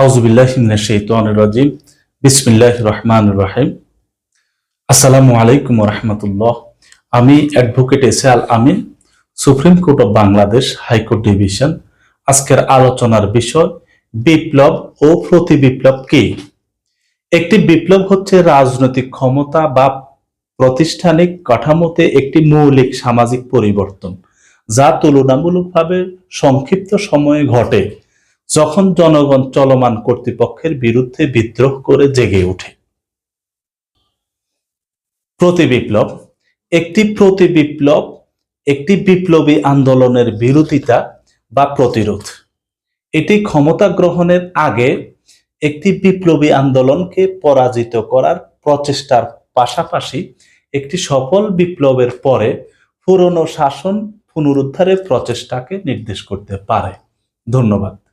আউজবিল্লাহিমিনাশাইতানির বিসমিল্লাহ রহমান রহিম। আসসালামু আলাইকুম আমি অ্যাডভোকেট এসে আমিন, supreme court of Bangladesh high court division. আজকের আলোচনার বিষয়, বিপ্লব ও প্রতি বিপ্লব কি? একটি বিপ্লব হচ্ছে রাজনৈতিক ক্ষমতা বা প্রাতিষ্ঠানিক কাঠামোতে একটি মৌলিক সামাজিক পরিবর্তন, যা তুলনামূলকভাবে সংক্ষিপ্ত সময়ে ঘটে। যখন জনগণ চলমান কর্তৃপক্ষের বিরুদ্ধে বিদ্রোহ করে জেগে ওঠে। প্রতি বিপ্লব, একটি প্রতি বিপ্লব, একটি বিপ্লবী আন্দোলনের বিরোধিতা বা প্রতিরোধ। এটি ক্ষমতা গ্রহণের আগে একটি বিপ্লবী আন্দোলনকে পরাজিত করার প্রচেষ্টার পাশাপাশি একটি সফল বিপ্লবের পরে পুরনো শাসন পুনরুদ্ধারের প্রচেষ্টাকে নির্দেশ করতে পারে। ধন্যবাদ।